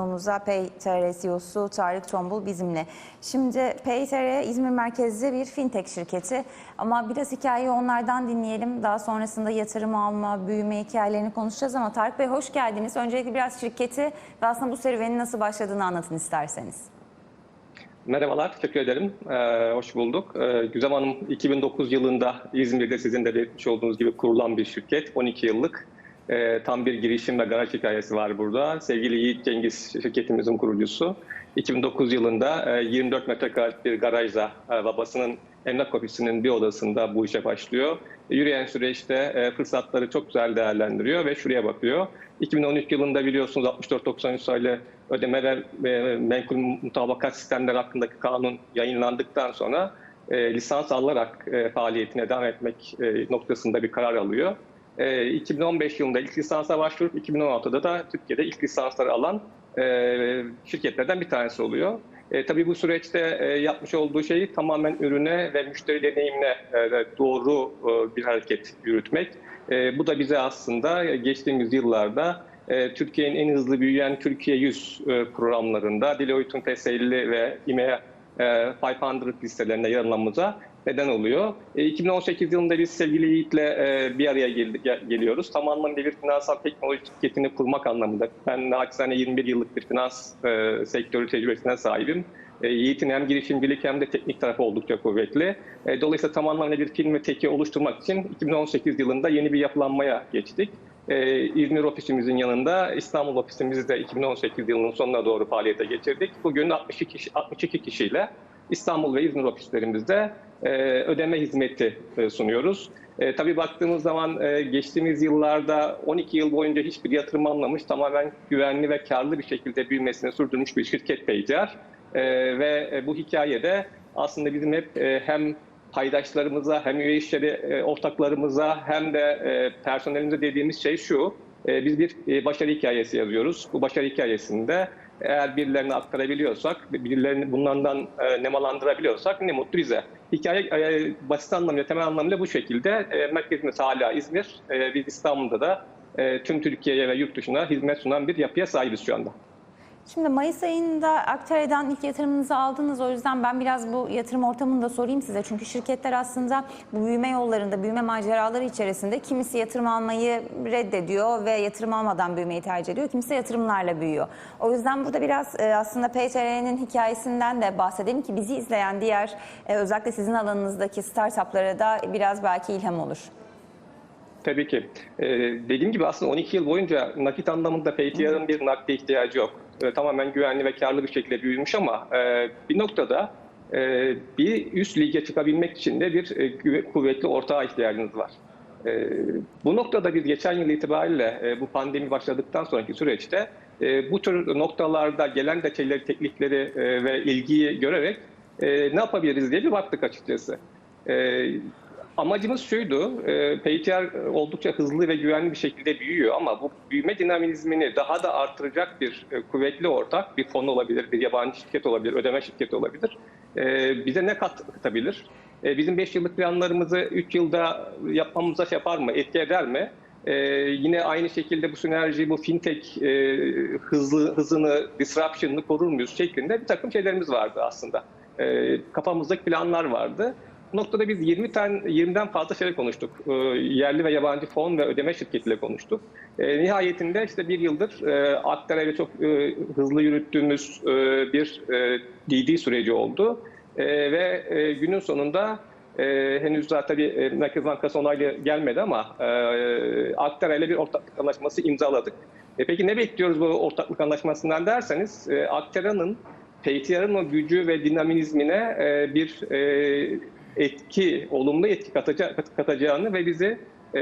Konuğumuzda PayTR CEO'su Tarık Tombul bizimle. Şimdi PayTR İzmir merkezli bir fintech şirketi ama biraz hikayeyi onlardan dinleyelim. Daha sonrasında yatırım alma, büyüme hikayelerini konuşacağız ama Tarık Bey hoş geldiniz. Öncelikle biraz şirketi ve aslında bu serüvenin nasıl başladığını anlatın isterseniz. Merhabalar, teşekkür ederim. Ee, hoş bulduk. Ee, Güzem Hanım 2009 yılında İzmir'de sizin de belirtmiş olduğunuz gibi kurulan bir şirket. 12 yıllık e, tam bir girişim ve garaj hikayesi var burada. Sevgili Yiğit Cengiz şirketimizin kurucusu. 2009 yılında e, 24 metrekarelik bir garajda e, babasının emlak ofisinin bir odasında bu işe başlıyor. Yürüyen süreçte e, fırsatları çok güzel değerlendiriyor ve şuraya bakıyor. 2013 yılında biliyorsunuz 64-93 sayılı ödemeler ve menkul mutabakat sistemleri hakkındaki kanun yayınlandıktan sonra e, lisans alarak e, faaliyetine devam etmek e, noktasında bir karar alıyor. E, 2015 yılında ilk lisansa başvurup 2016'da da Türkiye'de ilk lisansları alan e, şirketlerden bir tanesi oluyor. E, tabii bu süreçte e, yapmış olduğu şey tamamen ürüne ve müşteri deneyimine e, doğru e, bir hareket yürütmek. E, bu da bize aslında geçtiğimiz yıllarda e, Türkiye'nin en hızlı büyüyen Türkiye 100 e, programlarında Deloitte'un TS50 ve IMEA e, 500 listelerinde yer almamıza neden oluyor. E, 2018 yılında biz sevgili Yiğit'le e, bir araya gel- gel- geliyoruz. Tam anlamıyla bir finansal teknoloji şirketini kurmak anlamında. Ben naçizane 21 yıllık bir finans e, sektörü tecrübesine sahibim. E, Yiğit'in hem girişimcilik hem de teknik tarafı oldukça kuvvetli. E, Dolayısıyla tam anlamıyla bir film ve teki oluşturmak için 2018 yılında yeni bir yapılanmaya geçtik. Ee, İzmir ofisimizin yanında İstanbul ofisimizi de 2018 yılının sonuna doğru faaliyete geçirdik. Bugün 62, kişi, 62 kişiyle İstanbul ve İzmir ofislerimizde e, ödeme hizmeti e, sunuyoruz. E, tabii baktığımız zaman e, geçtiğimiz yıllarda 12 yıl boyunca hiçbir yatırım almamış, tamamen güvenli ve karlı bir şekilde büyümesini sürdürmüş bir şirket Paycar. E, ve e, bu hikayede aslında bizim hep e, hem paydaşlarımıza hem üye işleri e, ortaklarımıza hem de e, personelimize dediğimiz şey şu. e, Biz bir e, başarı hikayesi yazıyoruz. Bu başarı hikayesinde eğer birilerine aktarabiliyorsak, birilerini bunlardan e, nemalandırabiliyorsak ne mutlu bize. Hikaye e, basit anlamıyla, temel anlamıyla bu şekilde. E, Merkezimiz hala İzmir. E, Biz İstanbul'da da e, tüm Türkiye'ye ve yurt dışına hizmet sunan bir yapıya sahibiz şu anda. Şimdi Mayıs ayında Aktare'den ilk yatırımınızı aldınız. O yüzden ben biraz bu yatırım ortamını da sorayım size. Çünkü şirketler aslında bu büyüme yollarında, büyüme maceraları içerisinde kimisi yatırım almayı reddediyor ve yatırım almadan büyümeyi tercih ediyor. Kimisi yatırımlarla büyüyor. O yüzden burada biraz e, aslında PTR'nin hikayesinden de bahsedelim ki bizi izleyen diğer e, özellikle sizin alanınızdaki startuplara da biraz belki ilham olur. Tabii ki. Ee, dediğim gibi aslında 12 yıl boyunca nakit anlamında PTR'ın bir nakde ihtiyacı yok. Ee, tamamen güvenli ve karlı bir şekilde büyümüş ama e, bir noktada e, bir üst lige çıkabilmek için de bir e, kuvvetli ortağa ihtiyacınız var. E, bu noktada biz geçen yıl itibariyle e, bu pandemi başladıktan sonraki süreçte e, bu tür noktalarda gelen detayları, teknikleri e, ve ilgiyi görerek e, ne yapabiliriz diye bir baktık açıkçası. E, Amacımız şuydu, e, PayTR oldukça hızlı ve güvenli bir şekilde büyüyor ama bu büyüme dinamizmini daha da artıracak bir e, kuvvetli ortak, bir fon olabilir, bir yabancı şirket olabilir, ödeme şirketi olabilir. E, bize ne kat- katabilir? E, bizim 5 yıllık planlarımızı 3 yılda yapmamıza şey yapar mı, etki eder mi? E, yine aynı şekilde bu sinerji, bu fintech e, hızlı, hızını, disruption'ını korur muyuz şeklinde bir takım şeylerimiz vardı aslında. E, kafamızdaki planlar vardı. Noktada biz 20 tane 20'den fazla şey konuştuk. Ee, yerli ve yabancı fon ve ödeme şirketiyle konuştuk. Ee, nihayetinde işte bir yıldır e, Akdere ile çok e, hızlı yürüttüğümüz e, bir e, DD süreci oldu. E, ve e, günün sonunda e, henüz daha tabii e, Merkez Bankası onaylı gelmedi ama e, Akdere ile bir ortaklık anlaşması imzaladık. E, peki ne bekliyoruz bu ortaklık anlaşmasından derseniz e, Akdera'nın PTR'ın o gücü ve dinamizmine e, bir e, etki, olumlu etki kataca- kat- katacağını ve bizi e,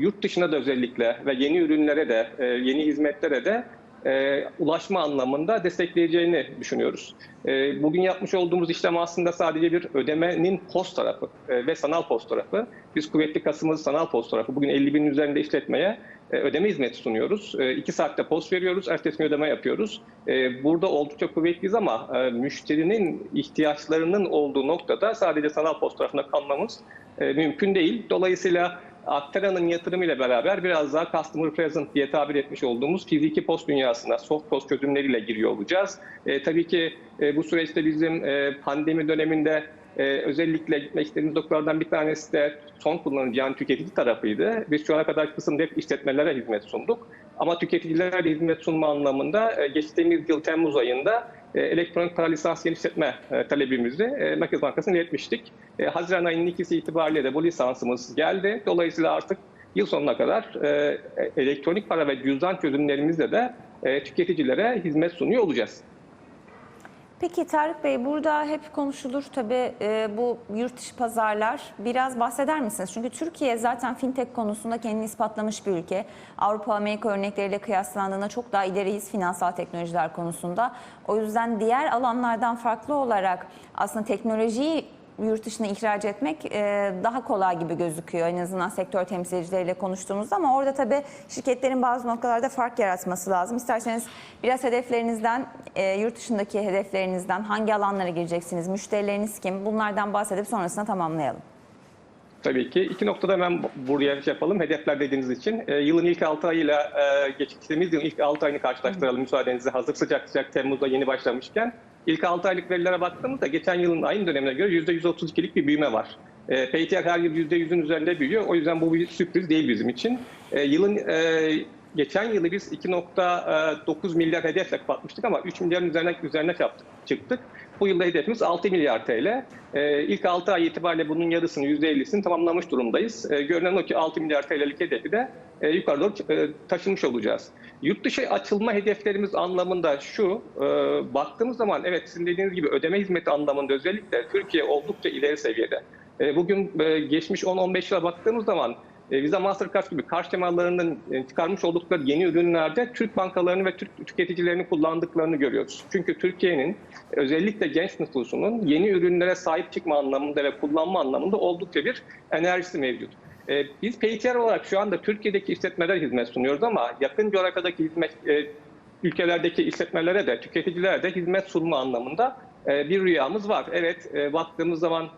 yurt dışına da özellikle ve yeni ürünlere de, e, yeni hizmetlere de e, ulaşma anlamında destekleyeceğini düşünüyoruz. E, bugün yapmış olduğumuz işlem aslında sadece bir ödemenin post tarafı e, ve sanal post tarafı. Biz kuvvetli kasımız sanal post tarafı. Bugün 50 binin üzerinde işletmeye e, ödeme hizmeti sunuyoruz. 2 saatte post veriyoruz, ertesi gün ödeme yapıyoruz. E, Burada oldukça kuvvetliyiz ama e, müşterinin ihtiyaçlarının olduğu noktada sadece sanal post tarafına kalmamız e, mümkün değil. Dolayısıyla Aktara'nın yatırımıyla beraber biraz daha customer present diye tabir etmiş olduğumuz fiziki post dünyasına soft post çözümleriyle giriyor olacağız. E, tabii ki e, bu süreçte bizim e, pandemi döneminde e, özellikle gitmek istediğimiz noktalardan bir tanesi de son kullanıcı yani tüketici tarafıydı. Biz şu ana kadar kısımda hep işletmelere hizmet sunduk. Ama tüketicilere de hizmet sunma anlamında e, geçtiğimiz yıl Temmuz ayında elektronik para lisans genişletme e, talebimizi e, Merkez Bankası'na iletmiştik. E, Haziran ayının ikisi itibariyle de bu lisansımız geldi. Dolayısıyla artık yıl sonuna kadar e, elektronik para ve cüzdan çözümlerimizle de e, tüketicilere hizmet sunuyor olacağız. Peki Tarık Bey burada hep konuşulur tabii e, bu yurt dışı pazarlar. Biraz bahseder misiniz? Çünkü Türkiye zaten fintech konusunda kendini ispatlamış bir ülke. Avrupa Amerika örnekleriyle kıyaslandığında çok daha ileriyiz finansal teknolojiler konusunda. O yüzden diğer alanlardan farklı olarak aslında teknolojiyi yurt dışına ihraç etmek e, daha kolay gibi gözüküyor en azından sektör temsilcileriyle konuştuğumuzda ama orada tabii şirketlerin bazı noktalarda fark yaratması lazım. İsterseniz biraz hedeflerinizden, e, yurt dışındaki hedeflerinizden hangi alanlara gireceksiniz, müşterileriniz kim bunlardan bahsedip sonrasında tamamlayalım. Tabii ki. iki noktada hemen buraya şey yapalım. Hedefler dediğiniz için. E, yılın ilk 6 ayıyla e, geçtiğimiz yılın ilk 6 ayını karşılaştıralım müsaadenizle. Hazır sıcak sıcak Temmuz'da yeni başlamışken. İlk 6 aylık verilere baktığımızda geçen yılın aynı dönemine göre %132'lik bir büyüme var. E, PTR her yıl %100'ün üzerinde büyüyor. O yüzden bu bir sürpriz değil bizim için. E, yılın e, geçen yılı biz 2.9 milyar hedefle kapatmıştık ama 3 milyarın üzerine, üzerine yaptık, çıktık. Bu yılda hedefimiz 6 milyar TL. Ee, ilk 6 ay itibariyle bunun yarısını, %50'sini tamamlamış durumdayız. Ee, görünen o ki 6 milyar TL'lik hedefi de e, yukarı doğru e, taşımış olacağız. Yurt dışı açılma hedeflerimiz anlamında şu, e, baktığımız zaman evet sizin dediğiniz gibi ödeme hizmeti anlamında özellikle Türkiye oldukça ileri seviyede. E, bugün e, geçmiş 10-15 yıla baktığımız zaman e, Visa Mastercard gibi karşı temalarının e, çıkarmış oldukları yeni ürünlerde Türk bankalarını ve Türk tüketicilerini kullandıklarını görüyoruz. Çünkü Türkiye'nin özellikle genç nüfusunun yeni ürünlere sahip çıkma anlamında ve kullanma anlamında oldukça bir enerjisi mevcut. E, Biz PTR olarak şu anda Türkiye'deki işletmelere hizmet sunuyoruz ama yakın coğrafyadaki hizmet e, ülkelerdeki işletmelere de tüketicilere de hizmet sunma anlamında e, bir rüyamız var. Evet e, baktığımız zaman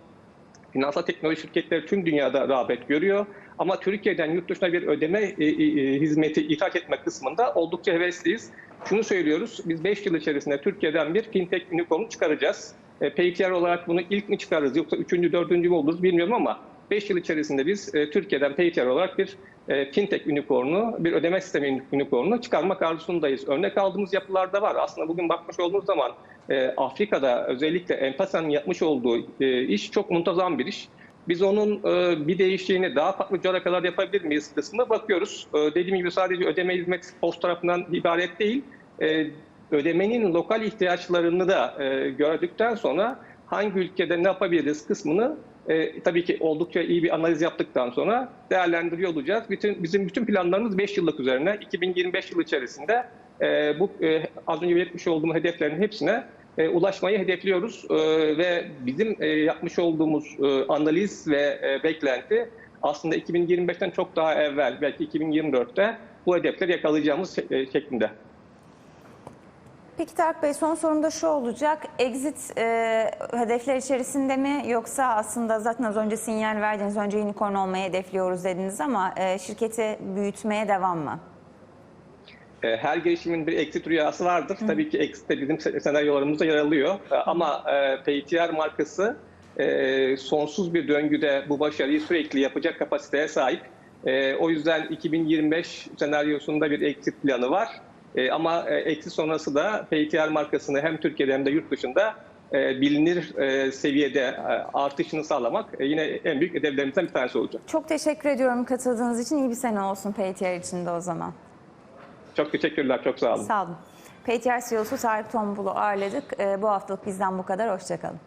Finansal teknoloji şirketleri tüm dünyada rağbet görüyor. Ama Türkiye'den yurt dışına bir ödeme e, e, hizmeti ihraç etme kısmında oldukça hevesliyiz. Şunu söylüyoruz, biz 5 yıl içerisinde Türkiye'den bir fintech unicorn çıkaracağız. E, PayTR olarak bunu ilk mi çıkarırız yoksa 3. 4. mü oluruz bilmiyorum ama 5 yıl içerisinde biz e, Türkiye'den PayTR olarak bir e, fintech unicorn'u, bir ödeme sistemi unicorn'u çıkarmak arzusundayız. Örnek aldığımız yapılarda var. Aslında bugün bakmış olduğumuz zaman e, Afrika'da özellikle Empasa'nın yapmış olduğu e, iş çok muntazam bir iş. Biz onun e, bir değiştiğini daha farklı coğrafyalarda yapabilir miyiz kısmına bakıyoruz. E, dediğim gibi sadece ödeme hizmet post tarafından ibaret değil. E, ödemenin lokal ihtiyaçlarını da e, gördükten sonra hangi ülkede ne yapabiliriz kısmını e, tabii ki oldukça iyi bir analiz yaptıktan sonra değerlendiriyor olacağız. Bütün bizim bütün planlarımız 5 yıllık üzerine. 2025 yılı içerisinde e, bu e, az önce belirtmiş olduğum hedeflerin hepsine e, ulaşmayı hedefliyoruz E, ve bizim e, yapmış olduğumuz e, analiz ve e, beklenti aslında 2025'ten çok daha evvel belki 2024'te bu hedefleri yakalayacağımız e, şeklinde. Peki Tarık Bey son sorum da şu olacak. Exit e, hedefler içerisinde mi yoksa aslında zaten az önce sinyal verdiniz. Önce unicorn olmayı hedefliyoruz dediniz ama e, şirketi büyütmeye devam mı? E, her girişimin bir exit rüyası vardır. Tabii ki exit de bizim se- senaryolarımızda yer alıyor. E, Ama e, PTR markası e, sonsuz bir döngüde bu başarıyı sürekli yapacak kapasiteye sahip. E, O yüzden 2025 senaryosunda bir exit planı var. E, Ama e, exit sonrası da PTR markasını hem Türkiye'de hem de yurt dışında e, bilinir e, seviyede e, artışını sağlamak e, yine en büyük hedeflerimizden bir tanesi olacak. Çok teşekkür ediyorum katıldığınız için. İyi bir sene olsun PTR için de o zaman. Çok teşekkürler, çok sağ olun. Sağ olun. PTR CEO'su Tarık Tombul'u ağırladık. E, bu haftalık bizden bu kadar. Hoşçakalın.